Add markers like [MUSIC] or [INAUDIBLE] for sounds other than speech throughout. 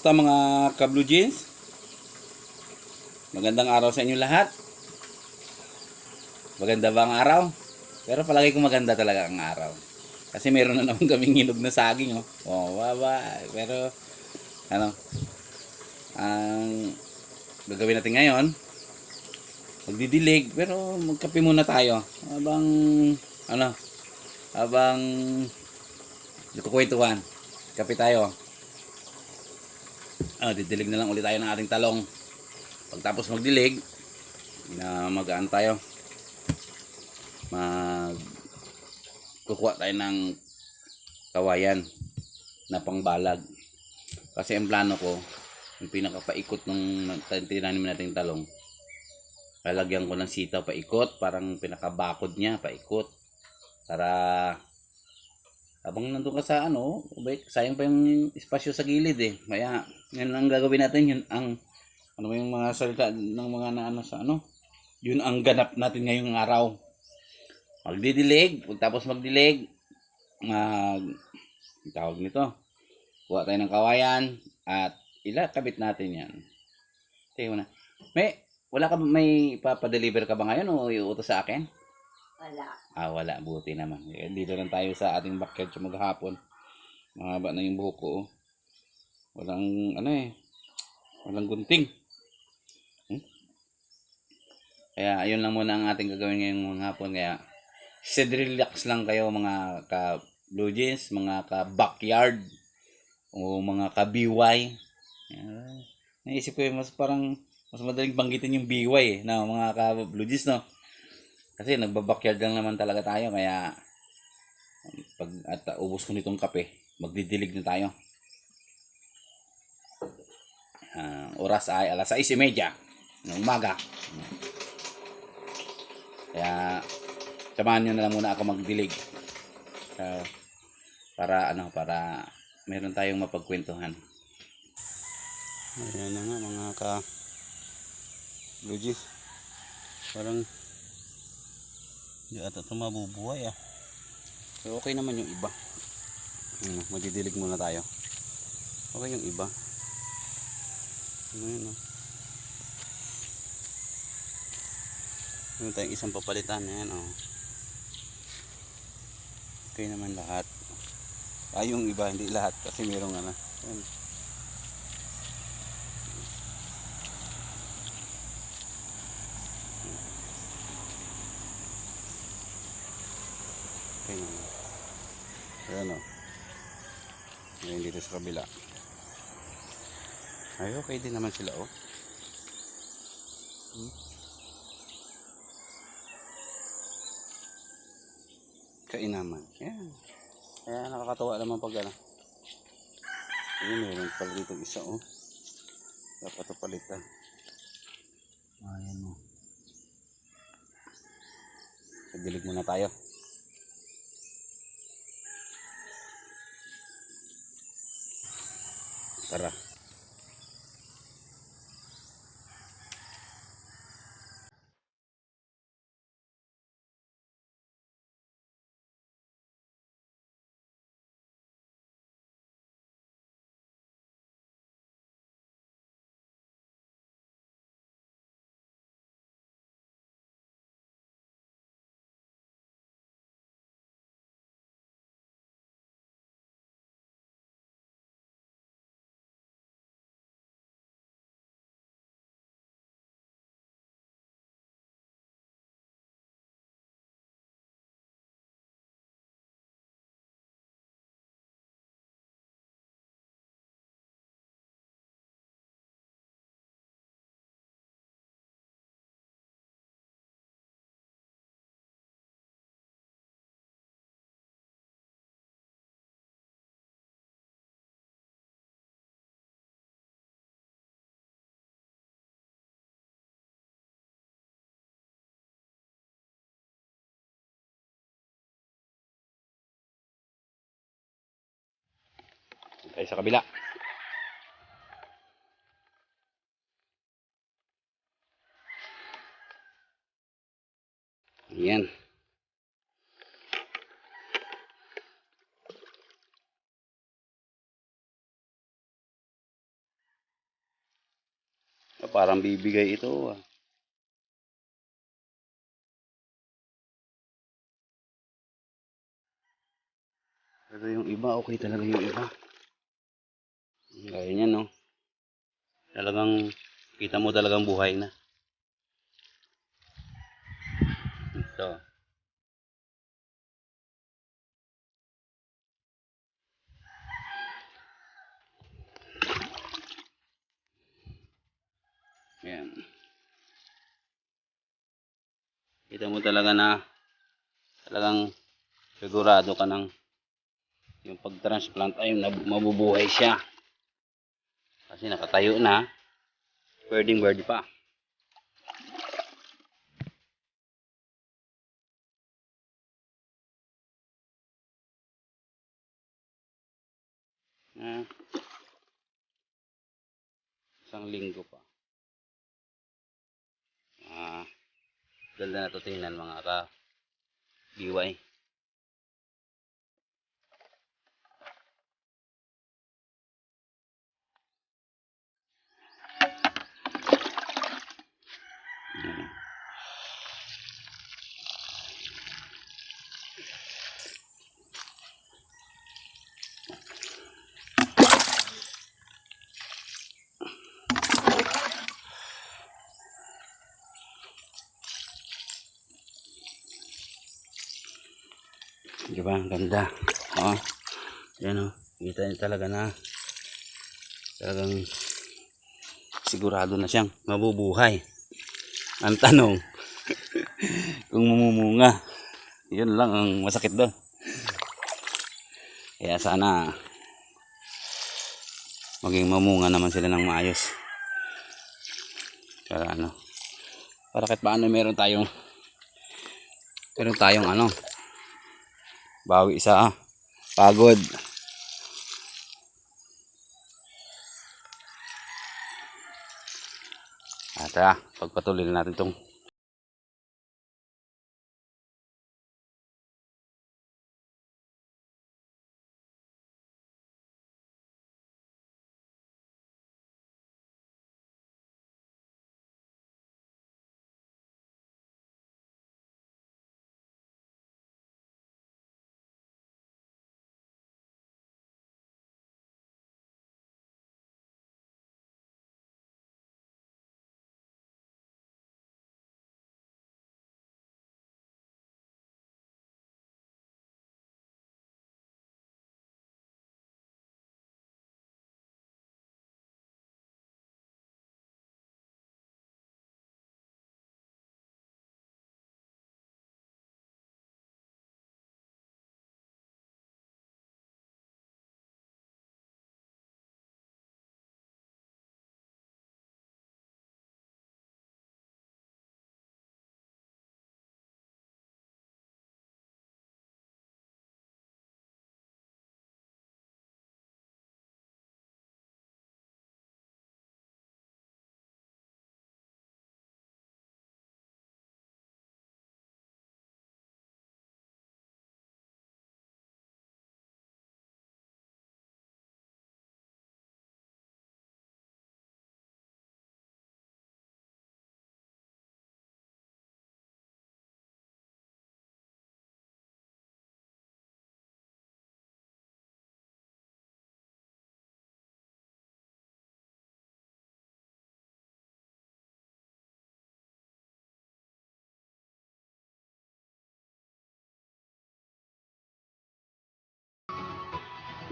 Kamusta mga ka-blue jeans? Magandang araw sa inyo lahat. Maganda ba ang araw? Pero palagi ko maganda talaga ang araw. Kasi meron na naman [LAUGHS] kaming hinog na saging. Oh, oh baba. Pero, ano, ang gagawin natin ngayon, magdidilig, pero magkape muna tayo. Habang, ano, habang nagkukwentuhan. Kape tayo. Ah, didilig na lang ulit tayo ng ating talong. Pagtapos magdilig, na magaan tayo. Mag kukuha tayo ng kawayan na pangbalag. Kasi ang plano ko, yung pinakapaikot ng tinanim nating talong, lalagyan ko ng sitaw paikot, parang pinakabakod niya, paikot. Para habang nandun ka sa ano, sayang pa yung espasyo sa gilid eh. Kaya, yun ang gagawin natin, yun ang, ano ba yung mga salita ng mga na ano sa ano, yun ang ganap natin ngayong araw. Magdidilig, tapos magdilig, mag, tawag nito, kuha tayo ng kawayan, at ilakabit natin yan. Mo na. May, wala ka, may ipapadeliver ka ba ngayon o iutos sa akin? Wala. Ah, wala. Buti naman. Eh, Dito lang tayo sa ating backyard sa maghapon. Mahaba na yung buhok ko. oh. Walang, ano eh, walang gunting. Hmm? Kaya, ayun lang muna ang ating gagawin ngayong mga hapon. Kaya, sad relax lang kayo mga ka blue jeans, mga ka backyard, o mga ka BY. Ah, naisip ko yung mas parang, mas madaling banggitin yung BY eh, na mga ka blue jeans, no? Kasi nagbabakyard lang naman talaga tayo kaya pag at uh, ubos ko nitong kape, magdidilig na tayo. Ah, oras ay alas 6:30 ng umaga. Kaya samahan nyo na lang muna ako magdilig. Ah, para ano, para meron tayong mapagkwentuhan. Ayan na nga mga ka Jeans. Parang hindi ata ito mabubuhay ah. So okay naman yung iba. Ano, magdidilig muna tayo. Okay yung iba. Ano yun ah. Meron tayong isang papalitan. Ayan oh. Okay naman lahat. Ah, yung iba, hindi lahat. Kasi merong ano. Ayan. Okay naman. Ayan o. Ayan dito sa kabila. Ay, okay din naman sila oh. Hmm. Kainaman. Ayan. Kaya nakakatawa naman pag ano. Ayun, meron pala dito isa oh. Dapat ito palitan. Ayan mo. Pagdilig muna tayo. Tara. Tayo sa kabila. Yan. parang bibigay ito. ah. Pero yung iba, okay talaga yung iba. Gaya niyan, no? Talagang, kita mo talagang buhay na. Ito. Ayan. Kita mo talaga na talagang sigurado ka ng yung pag-transplant ay mabubuhay siya. Kasi nakatayo na, pwedeng bird pa. Ah. Isang linggo pa. Ah, ganda na to tingnan mga ka Di ba? Ang ganda. Oo. Yan o. Kita niyo talaga na talagang sigurado na siyang mabubuhay. Ang tanong, [LAUGHS] kung mamumunga, yun lang ang masakit doon. Kaya sana maging mamunga naman sila ng maayos. Para ano, para kahit paano meron tayong meron tayong ano, bawi sa pagod. At ah, pagpatuloy na natin itong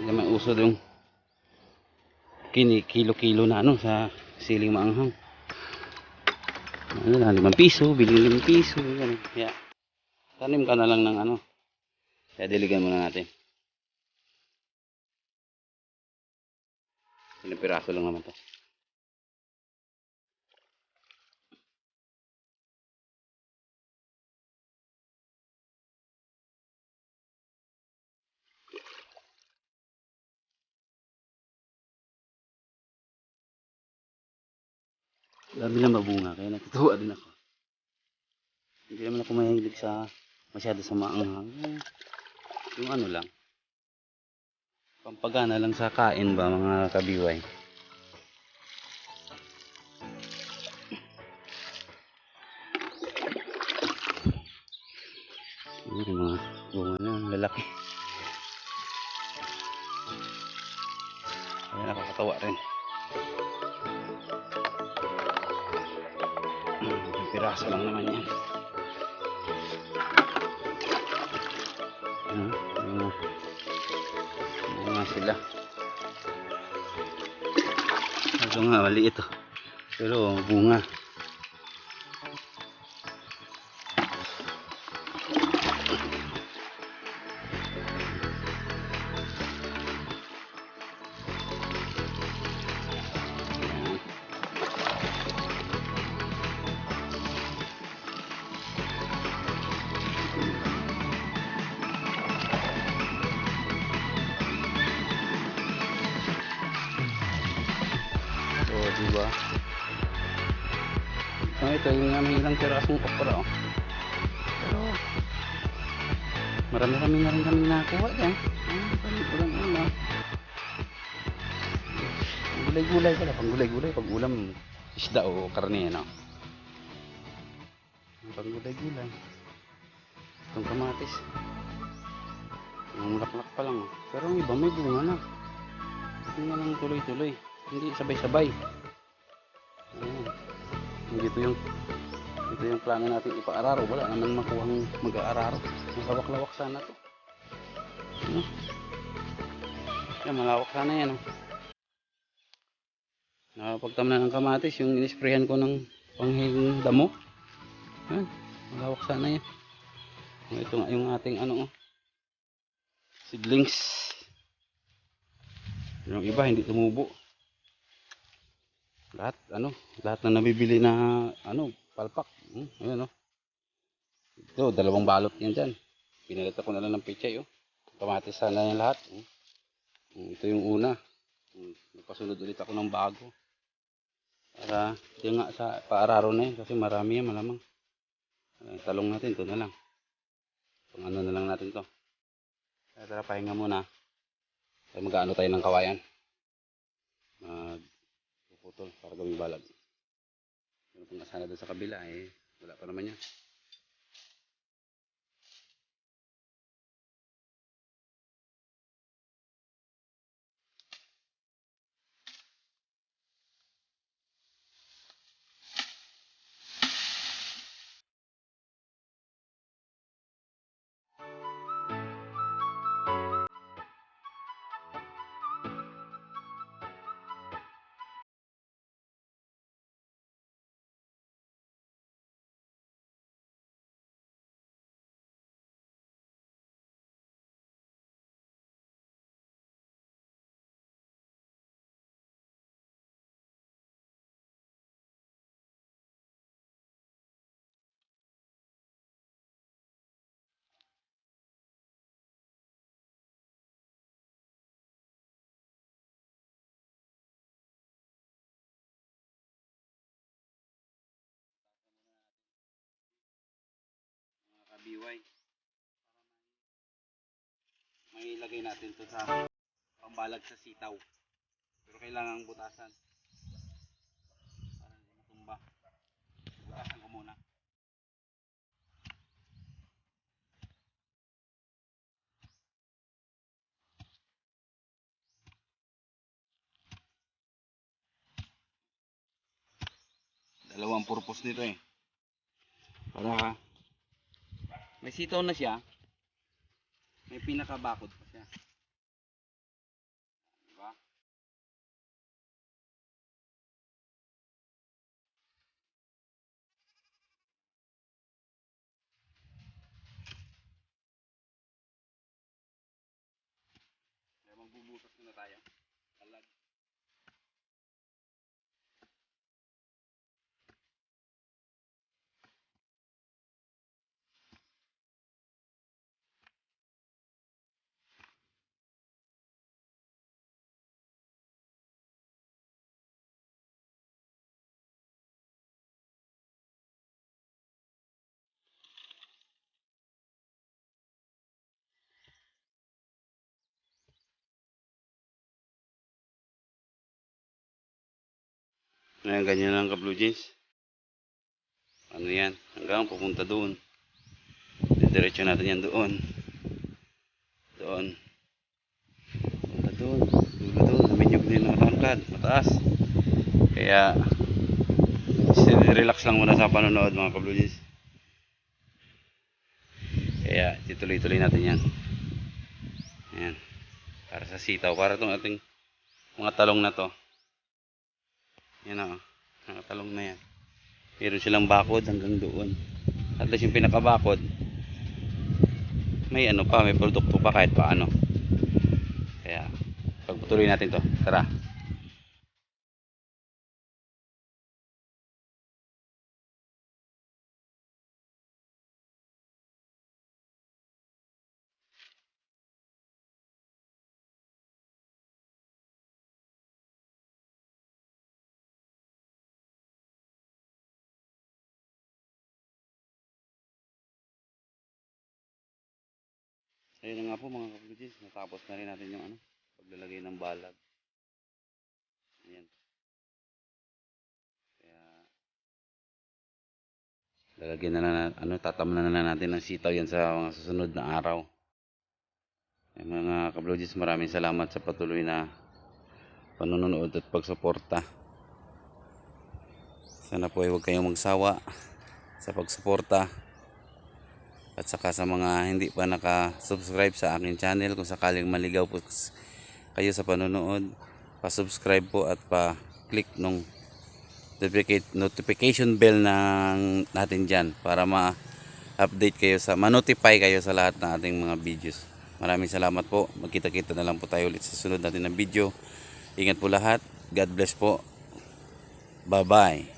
naman uso yung kini kilo-kilo na ano sa siling maanghang. Ano na, limang piso, biling limang piso. Yan. Kaya, tanim ka na lang ng ano. Kaya diligan muna natin. Ilang piraso lang naman to. Grabe lang mabunga, kaya natutuwa din ako. Hindi naman ako mahilig sa masyado sa maanghang. Yung ano lang. Pampagana lang sa kain ba mga kabiway. Yung mga bunga na, lalaki. Piraso lang naman yan. Ah, mga, mga sila. Ito nga, maliit oh. Pero bunga. Ba? Oh, ito yung nga may ilang pirasong okra, oh. Pero, marami-rami na rin kami nakuha yan. Ah, kami ulam ulam. Ang Gulay-gulay pala, pang gulay-gulay, pag ulam, isda o karne. Ang Pang gulay-gulay. Itong kamatis. Ang laklak pa lang, oh. Pero ang iba may bunga na. Hindi nga lang tuloy-tuloy. Hindi sabay-sabay. Dito yung dito yung plano natin ipaararo. Wala naman makuhang mag-aararo. Magkawak-lawak sana to. Ano? Yan, malawak sana yan. Oh. Nakapagtam na ng kamatis, yung inisprayan ko ng panghing damo. Yan, malawak sana yan. Ito nga yung ating ano, oh. seedlings. Yung iba hindi tumubo. Lahat ano, lahat na nabibili na ano, palpak. Hmm, ayan oh. Ito, dalawang balot yan dyan. Pinalitan ko na lang ng pichay oh. Kamatis sana yan lahat. Hmm. Hmm, Ito yung una. Hmm, Nagpasunod ulit ako ng bago. Para, yung nga sa paararo na yan kasi marami yan malamang. Ay, talong natin, ito na lang. Pang ano na lang natin to. Tara, pahinga muna. Mag-ano tayo ng kawayan. Puputol para gawing balag. Meron pang kasana doon sa kabila eh. Wala pa naman yan. Kabiway. May ilagay natin to sa pambalag sa sitaw. Pero kailangan butasan. Para hindi matumba. Butasan ko muna. Dalawang purpose nito eh. Para may sitaw na siya. May pinakabakod pa siya. Diba? Kaya magbubutas muna tayo. Ayan, ganyan lang ka blue jeans. Ano yan? Hanggang pupunta doon. Didiretso natin yan doon. Doon. Punta doon. Dulo doon. Namin yung din ng tangkad. Mataas. Kaya, relax lang muna sa panonood mga ka blue jeans. Kaya, tituloy-tuloy natin yan. Ayan. Para sa sitaw. Para itong ating mga talong na to. Yan o. Mga talong na yan. Meron silang bakod hanggang doon. At least yung pinakabakod, may ano pa, may produkto pa kahit paano. Kaya, pagpatuloy natin to. Tara. Ayun na nga po mga kapatid, natapos na rin natin yung ano, paglalagay ng balag. Ayan. Kaya lalagyan na na ano, tatamnan na natin ng sitaw yan sa mga susunod na araw. Ay, mga kablogis, maraming salamat sa patuloy na panonood at pagsuporta. Sana po ay huwag kayong magsawa sa pagsuporta at saka sa mga hindi pa naka-subscribe sa aking channel kung sakaling maligaw po kayo sa panonood pa-subscribe po at pa-click nung notification bell ng natin dyan para ma-update kayo sa ma-notify kayo sa lahat ng ating mga videos. Maraming salamat po. Magkita-kita na lang po tayo ulit sa sunod natin na video. Ingat po lahat. God bless po. Bye bye